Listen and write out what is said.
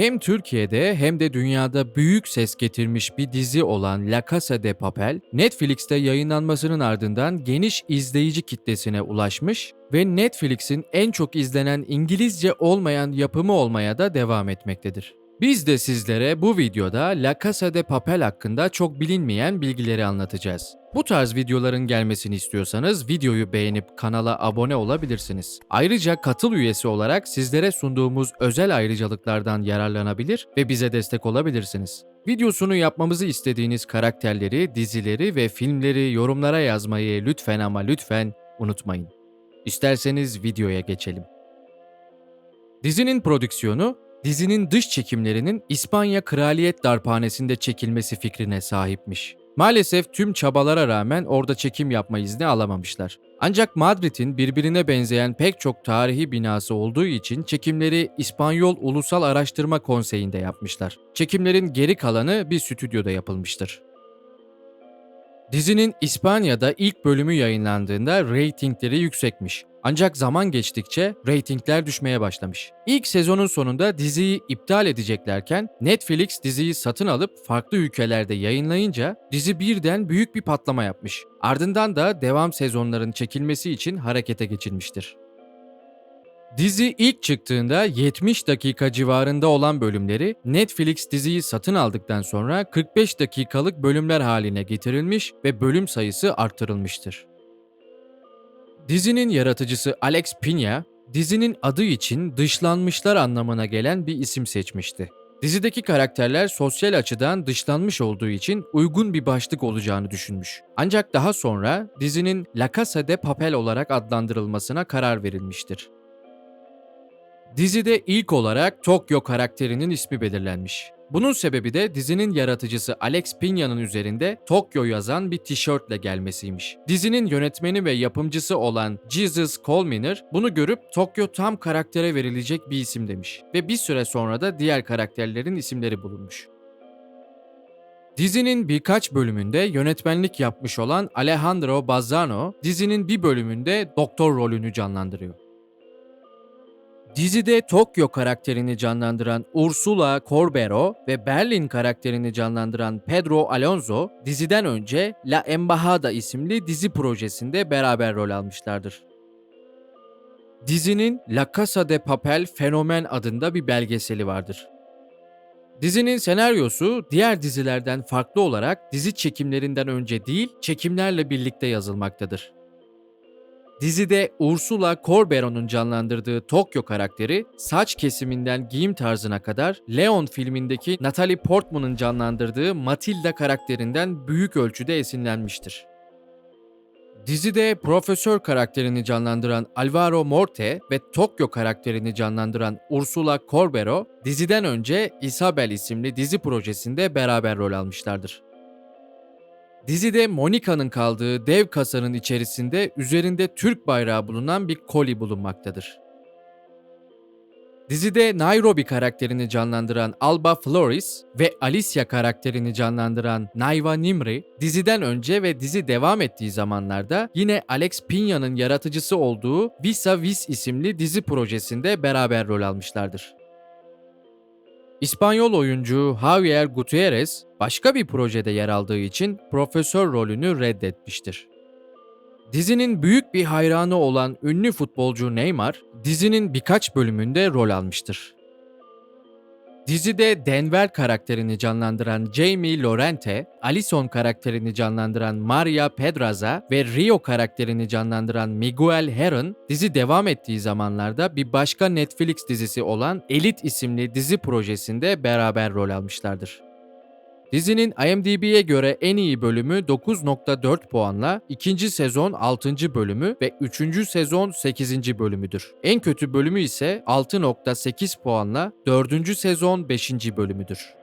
Hem Türkiye'de hem de dünyada büyük ses getirmiş bir dizi olan La Casa de Papel, Netflix'te yayınlanmasının ardından geniş izleyici kitlesine ulaşmış ve Netflix'in en çok izlenen İngilizce olmayan yapımı olmaya da devam etmektedir. Biz de sizlere bu videoda La Casa de Papel hakkında çok bilinmeyen bilgileri anlatacağız. Bu tarz videoların gelmesini istiyorsanız videoyu beğenip kanala abone olabilirsiniz. Ayrıca katıl üyesi olarak sizlere sunduğumuz özel ayrıcalıklardan yararlanabilir ve bize destek olabilirsiniz. Videosunu yapmamızı istediğiniz karakterleri, dizileri ve filmleri yorumlara yazmayı lütfen ama lütfen unutmayın. İsterseniz videoya geçelim. Dizinin prodüksiyonu, dizinin dış çekimlerinin İspanya Kraliyet Darphanesi'nde çekilmesi fikrine sahipmiş. Maalesef tüm çabalara rağmen orada çekim yapma izni alamamışlar. Ancak Madrid'in birbirine benzeyen pek çok tarihi binası olduğu için çekimleri İspanyol Ulusal Araştırma Konseyi'nde yapmışlar. Çekimlerin geri kalanı bir stüdyoda yapılmıştır. Dizinin İspanya'da ilk bölümü yayınlandığında reytingleri yüksekmiş. Ancak zaman geçtikçe reytingler düşmeye başlamış. İlk sezonun sonunda diziyi iptal edeceklerken Netflix diziyi satın alıp farklı ülkelerde yayınlayınca dizi birden büyük bir patlama yapmış. Ardından da devam sezonların çekilmesi için harekete geçilmiştir. Dizi ilk çıktığında 70 dakika civarında olan bölümleri Netflix diziyi satın aldıktan sonra 45 dakikalık bölümler haline getirilmiş ve bölüm sayısı arttırılmıştır. Dizinin yaratıcısı Alex Pina, dizinin adı için dışlanmışlar anlamına gelen bir isim seçmişti. Dizideki karakterler sosyal açıdan dışlanmış olduğu için uygun bir başlık olacağını düşünmüş. Ancak daha sonra dizinin La Casa de Papel olarak adlandırılmasına karar verilmiştir. Dizide ilk olarak Tokyo karakterinin ismi belirlenmiş. Bunun sebebi de dizinin yaratıcısı Alex Piña'nın üzerinde Tokyo yazan bir tişörtle gelmesiymiş. Dizinin yönetmeni ve yapımcısı olan Jesus Colminer bunu görüp Tokyo tam karaktere verilecek bir isim demiş ve bir süre sonra da diğer karakterlerin isimleri bulunmuş. Dizinin birkaç bölümünde yönetmenlik yapmış olan Alejandro Bazzano, dizinin bir bölümünde doktor rolünü canlandırıyor. Dizide Tokyo karakterini canlandıran Ursula Corbero ve Berlin karakterini canlandıran Pedro Alonso, diziden önce La Embajada isimli dizi projesinde beraber rol almışlardır. Dizinin La Casa de Papel Fenomen adında bir belgeseli vardır. Dizinin senaryosu diğer dizilerden farklı olarak dizi çekimlerinden önce değil, çekimlerle birlikte yazılmaktadır. Dizide Ursula Corbero'nun canlandırdığı Tokyo karakteri saç kesiminden giyim tarzına kadar Leon filmindeki Natalie Portman'ın canlandırdığı Matilda karakterinden büyük ölçüde esinlenmiştir. Dizide profesör karakterini canlandıran Alvaro Morte ve Tokyo karakterini canlandıran Ursula Corbero, diziden önce Isabel isimli dizi projesinde beraber rol almışlardır. Dizide Monica'nın kaldığı dev kasanın içerisinde üzerinde Türk bayrağı bulunan bir koli bulunmaktadır. Dizide Nairobi karakterini canlandıran Alba Flores ve Alicia karakterini canlandıran Naiva Nimri, diziden önce ve dizi devam ettiği zamanlarda yine Alex Piña'nın yaratıcısı olduğu Visa Vis isimli dizi projesinde beraber rol almışlardır. İspanyol oyuncu Javier Gutierrez başka bir projede yer aldığı için profesör rolünü reddetmiştir. Dizinin büyük bir hayranı olan ünlü futbolcu Neymar, dizinin birkaç bölümünde rol almıştır. Dizide Denver karakterini canlandıran Jamie Lorente, Alison karakterini canlandıran Maria Pedraza ve Rio karakterini canlandıran Miguel Herron, dizi devam ettiği zamanlarda bir başka Netflix dizisi olan Elite isimli dizi projesinde beraber rol almışlardır. Dizinin IMDb'ye göre en iyi bölümü 9.4 puanla, ikinci sezon 6. bölümü ve 3. sezon 8. bölümüdür. En kötü bölümü ise 6.8 puanla 4. sezon 5. bölümüdür.